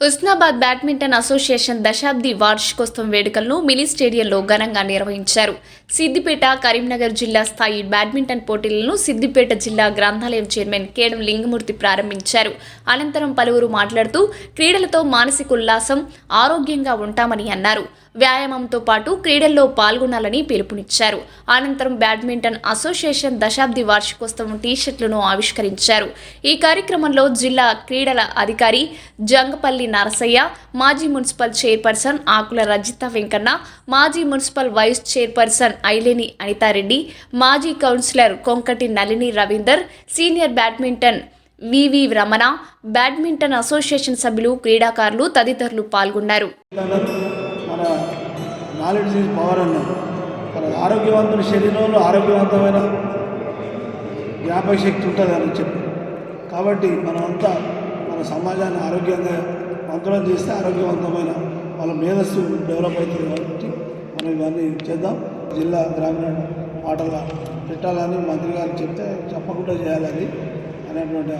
Husnabad badminton association దశాబ్ది వార్షికోత్సవం వేడుకలను మినీ స్టేడియంలో ఘనంగా నిర్వహించారు. సిద్దిపేట కరీంనగర్ జిల్లా స్థాయి బ్యాడ్మింటన్ పోటీలను సిద్దిపేట జిల్లా గ్రంథాలయం చైర్మన్ కేడం లింగమూర్తి ప్రారంభించారు. అనంతరం పలువురు మాట్లాడుతూ క్రీడలతో మానసిక ఉల్లాసం ఆరోగ్యంగా ఉంటామని అన్నారు. వ్యాయామంతో పాటు క్రీడల్లో పాల్గొనాలని పిలుపునిచ్చారు. అనంతరం బ్యాడ్మింటన్ అసోసియేషన్ దశాబ్ది వార్షికోత్సవం టీషర్ట్లను ఆవిష్కరించారు. ఈ కార్యక్రమంలో జిల్లా క్రీడల అధికారి జంగపల్లి నరసయ్య మాజీ మున్సిపల్ చైర్పర్సన్ ఆకుల రజిత వెంకన్న మాజీ municipal vice chairperson Aileni Anitha Reddy మాజీ councillor Konkati Nalini Ravinder senior badminton VV Ramana badminton association సభ్యులు క్రీడాకారులు తదితరులు పాల్గొన్నారు. మన నాలెడ్జ్ ఈజ్ పవర్ అన్నారు మన ఆరోగ్యవంతుని శరీరంలో ఆరోగ్యవంతమైన జ్ఞాపక శక్తి ఉంటుంది అని చెప్పి. కాబట్టి మనమంతా మన సమాజాన్ని ఆరోగ్యంగా వంతులం చేస్తే ఆరోగ్యవంతమైన వాళ్ళ మేధస్సు డెవలప్ అవుతుంది కాబట్టి మనం ఇవన్నీ చేద్దాం. జిల్లా గ్రామీణ ఆటల పెట్టాలని మంత్రి గారు చెప్తే చెప్పకుండా చేయాలి అది అనేటువంటి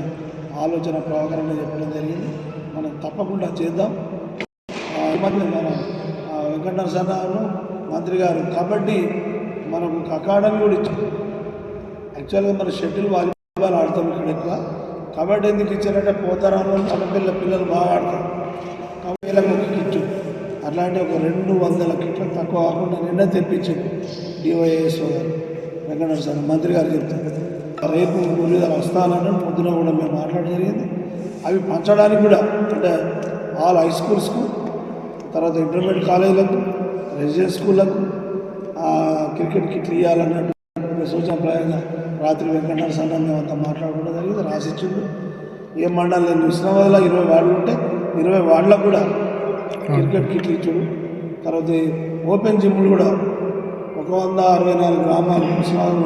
ఆలోచన ప్రవకరణ చెప్పడం జరిగింది. మనం తప్పకుండా చేద్దాం. ఈ మధ్య మన వెంకట సన్నాను మంత్రి గారు. కబడ్డీ మనకు ఒక అకాడమీ కూడా ఇచ్చారు యాక్చువల్గా మన షటిల్ వాలీబాల్ ఆడతాం ఇక్కడ ఎక్కువ. కబడ్డీ ఎందుకు ఇచ్చారంటే పోతారాలో చిన్నపిల్ల పిల్లలు బాగా ఆడతారు. కాబట్టి వీళ్ళకి ఒక కిట్టు. అట్లాంటి ఒక రెండు వందల కిట్లు తక్కువ కాకుండా నిన్న తెప్పించాడు డివైఎస్ఓ గారు. వెంకట సార్ మంత్రి గారు చెప్తారు. రేపు మురళీధర్ వస్తానని పొద్దున కూడా మేము మాట్లాడడం జరిగింది. అవి పంచడానికి కూడా అంటే ఆల్ హై స్కూల్స్కు తర్వాత ఇంటర్మీడియట్ కాలేజీలకు రెసిడెన్స్ స్కూళ్ళకు ఆ, క్రికెట్ కిట్లు ఇవ్వాలన్నట్టు సూచనప్రాయంగా రాత్రి వెంకటనాథ సంబంధం మేము అంతా మాట్లాడుకోవడం జరిగింది రాసిచ్చిండు ఏ మండలం నేను ఇరవై వార్డులు ఉంటే ఇరవై వార్డులకు కూడా క్రికెట్ కిట్లు ఇచ్చాడు తర్వాత ఓపెన్ జిమ్లు కూడా ఒక వంద అరవై నాలుగు గ్రామాలు హుస్నాబాద్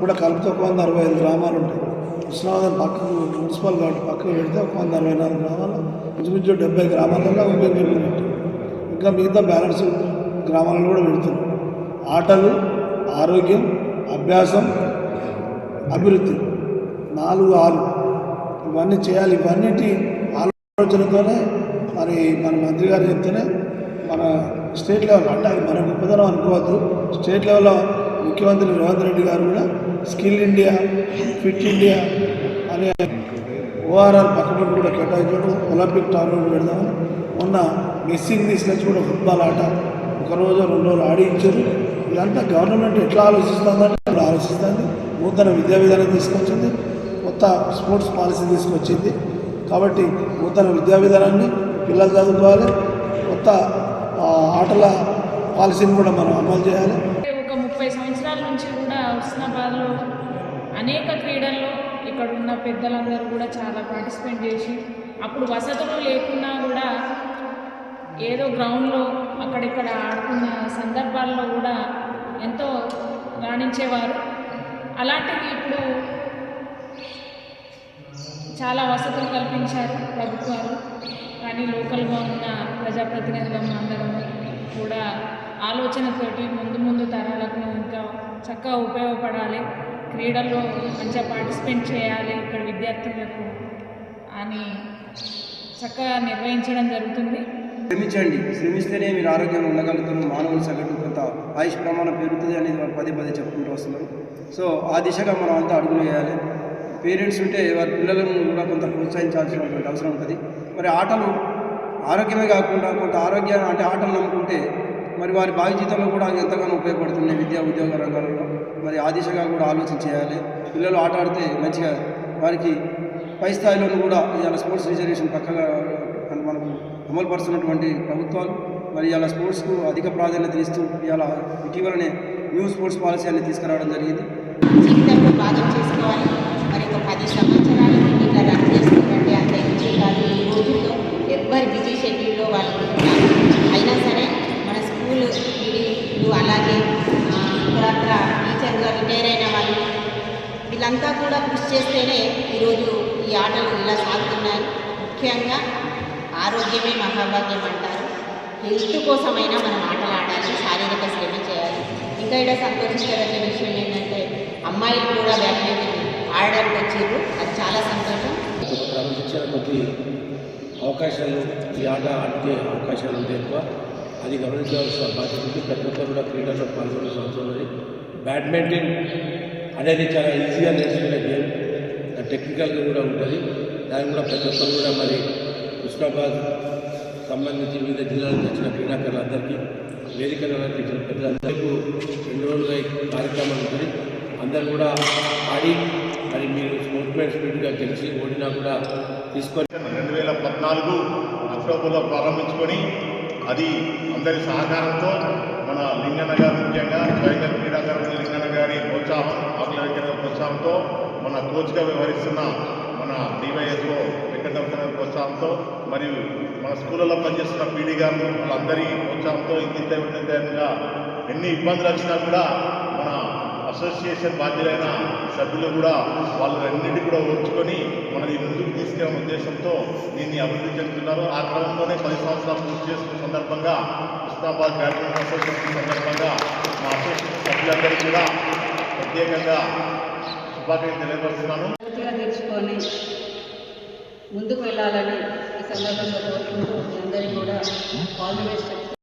కూడా కలిపితే ఒక వంద అరవై ఐదు గ్రామాలు ఉంటాయి. హుస్నాబాద్ పక్కకు మున్సిపల్ కాబట్టి పక్కకు పెడితే ఒక వంద అరవై నాలుగు గ్రామాలు ఇంచుమించు డెబ్బై గ్రామాలలో ఓపెన్ జిమ్లు పెట్టారు ఇంకా మిగతా బ్యాలెన్స్ గ్రామాలను కూడా పెడుతున్నారు ఆటలు ఆరోగ్యం అభ్యాసం అభివృద్ధి నాలుగు ఆరు. ఇవన్నీ చేయాలి. ఇవన్నిటి ఆలోచనతోనే మరి మన మంత్రి గారు చెప్తేనే మన స్టేట్ లెవెల్ అంటే మన గొప్పతనం అనుకోవద్దు. స్టేట్ లెవెల్లో ముఖ్యమంత్రి రేవంత్ రెడ్డి గారు కూడా స్కిల్ ఇండియా ఫిట్ ఇండియా అనే ఓఆర్ఆర్ పక్కన కూడా కేటాయించడం ఒలింపిక్ టోర్నమెంట్ పెడదామని మొన్న మెస్సింగ్ తీసుకొచ్చి కూడా ఫుట్బాల్ ఆట. ఒకరోజు రెండు రోజులు ఆడించారు. ఇదంతా గవర్నమెంట్ ఎట్లా ఆలోచిస్తుందంటే ఇప్పుడు ఆలోచిస్తుంది. నూతన విద్యా విధానం తీసుకొచ్చింది. కొత్త స్పోర్ట్స్ పాలసీ తీసుకొచ్చింది. కాబట్టి నూతన విద్యా విధానాన్ని పిల్లలు చదువుకోవాలి. కొత్త ఆటల పాలసీని కూడా మనం అమలు చేయాలి. ఒక ముప్పై సంవత్సరాల నుంచి కూడా హుస్నాబాద్లో అనేక క్రీడల్లో ఇక్కడ ఉన్న పెద్దలందరూ కూడా చాలా పార్టిసిపేట్ చేసి అప్పుడు వసతులు లేకున్నా కూడా ఏదో గ్రౌండ్లో అక్కడిక్కడ ఆడుకున్న సందర్భాల్లో కూడా ఎంతో రాణించేవారు. అలాంటివి ఇప్పుడు చాలా వసతులు కల్పించారు ప్రభుత్వాలు. కానీ లోకల్గా ఉన్న ప్రజాప్రతినిధులం అందరం కూడా ఆలోచనతోటి ముందు ముందు తరాలకు ఇంకా చక్కగా ఉపయోగపడాలి. క్రీడల్లో మంచిగా పార్టిసిపేట్ చేయాలి ఇక్కడ విద్యార్థులకు అని చక్కగా నిర్వహించడం జరుగుతుంది. శ్రమించండి శ్రమిస్తేనే మీరు ఆరోగ్యంగా ఉండగలుగుతారు మానవుల సగటు కొంత ఆయుష్ ప్రమాణం పెరుగుతుంది అనేది వాళ్ళు పదే పదే చెప్పుకుంటూ వస్తున్నారు. సో ఆ దిశగా మనం అంతా అడుగులు వేయాలి. పేరెంట్స్ ఉంటే వారి పిల్లలను కూడా కొంత ప్రోత్సహించాల్సినటువంటి అవసరం ఉంటుంది. మరి ఆటలు ఆరోగ్యమే కాకుండా కొంత ఆరోగ్యం అంటే ఆటలు నమ్ముకుంటే మరి వారి భావి జీవితంలో కూడా అవి ఎంతగానో ఉపయోగపడుతున్నాయి విద్యా ఉద్యోగ రంగాలలో. మరి ఆ దిశగా కూడా ఆలోచన చేయాలి. పిల్లలు ఆట ఆడితే మంచిగా వారికి పై స్థాయిలోనూ కూడా ఇవాళ స్పోర్ట్స్ రిజర్వేషన్ పక్కగా మనకు అమలు పరుస్తున్నటువంటి ప్రభుత్వాలు మరి ఇలా స్పోర్ట్స్కు అధిక ప్రాధాన్యత ఇస్తూ ఇవాళ ఇటీవలనే న్యూ స్పోర్ట్స్ పాలసీ అనేది తీసుకురావడం జరిగింది. జీవితంలో భాగం చేసుకోవాలి. మరి ఒక పది సంవత్సరాల నుండి ఇట్లా రన్ చేస్తుందంటే అంత ఈజీ కాదు ఈ రోజుల్లో ఎవ్వరి బిజీ షెడ్యూల్లో వాళ్ళు అయినా సరే మన స్కూల్ వీళ్ళు అలాగే ఆ, ఇతరత్ర టీచర్గా రిటైర్ అయిన వాళ్ళు వీళ్ళంతా కూడా కృషి చేస్తేనే ఈరోజు ఈ ఆటలు ఇలా సాగుతున్నాయి. ముఖ్యంగా ఆరోగ్యమే మహాభాగ్యం అంటారు. హెల్త్ కోసమైనా మనం ఆటలు ఆడాలి శారీరక శ్రమ చేయాలి. ఇంకా ఇక్కడ సంతోషించదగ్గ విషయం ఏంటంటే అమ్మాయిలు కూడా బ్యాడ్మింటన్ ఆడడానికి వచ్చారు. అది చాలా సంతోషం. క్రమశిక్షణ కొద్ది అవకాశాలు ఈ ఆట ఆడితే అవకాశాలు ఉంటాయి ఎక్కువ. అది గమనించవలసిన బాధ్యత ఉంది. ప్రతి ఒక్కరు కూడా క్రీడల్లో పాల్గొనాల్సిన అవసరం ఉంది బ్యాడ్మింటన్ అనేది చాలా ఈజీగా నేర్చుకునే గేమ్. టెక్నికల్గా కూడా ఉంటుంది. దాని కూడా ప్రతి ఒక్కరు కూడా మరి హుస్నాబాద్ సంబంధించి వివిధ జిల్లాలకు వచ్చిన వచ్చిన క్రీడాకారులందరికీ వేదికలు అలంకరించిన పెద్దలందరికీ రెండు రోజులుగా కార్యక్రమం ఉంటుంది. అందరు కూడా ఆడి మరి మీరు స్పోర్ట్స్మెన్ స్పీడ్గా గెలిచి ఓడినా కూడా తీసుకొని రెండు వేల పద్నాలుగు అక్టోబర్లో ప్రారంభించుకొని అది అందరి సహకారంతో మన లింగన్న గారు ముఖ్యంగా స్వయంగా క్రీడాకారులు లింగన్న గారి ప్రోత్సాహం ఆకుల ప్రోత్సాహంతో మన కోచ్గా వ్యవహరిస్తున్న మన డివైఎస్ఓ వెంకటరమణ ప్రోత్సాహంతో మరియు మన స్కూళ్ళలో పనిచేస్తున్న పీడీ గారు వాళ్ళందరి ప్రోత్సాహంతో ఇంత విధంగా ఎన్ని ఇబ్బందులు వచ్చినా కూడా మన అసోసియేషన్ బాధ్యులైన సభ్యులు కూడా వాళ్ళన్నిటి కూడా ఓర్చుకొని మనది ముందుకు తీసుకెళ్ళిన ఉద్దేశంతో దీన్ని అభివృద్ధి చెందుతున్నారు. ఆ క్రమంలోనే పది సంవత్సరాలు పూర్తి చేసుకున్న సందర్భంగా హుస్నాబాద్ బ్యాడ్మింటన్ అసోసియేషన్ సందర్భంగా మా అసోసియేషన్ సభ్యులందరూ కూడా ప్రత్యేకంగా తెలియపరుస్తున్నాను. పూర్తిగా తెచ్చుకొని ముందుకు వెళ్ళాలని ఈ సందర్భంగా కోరుకుంటూ అందరికీ కూడా ఆల్ ది బెస్ట్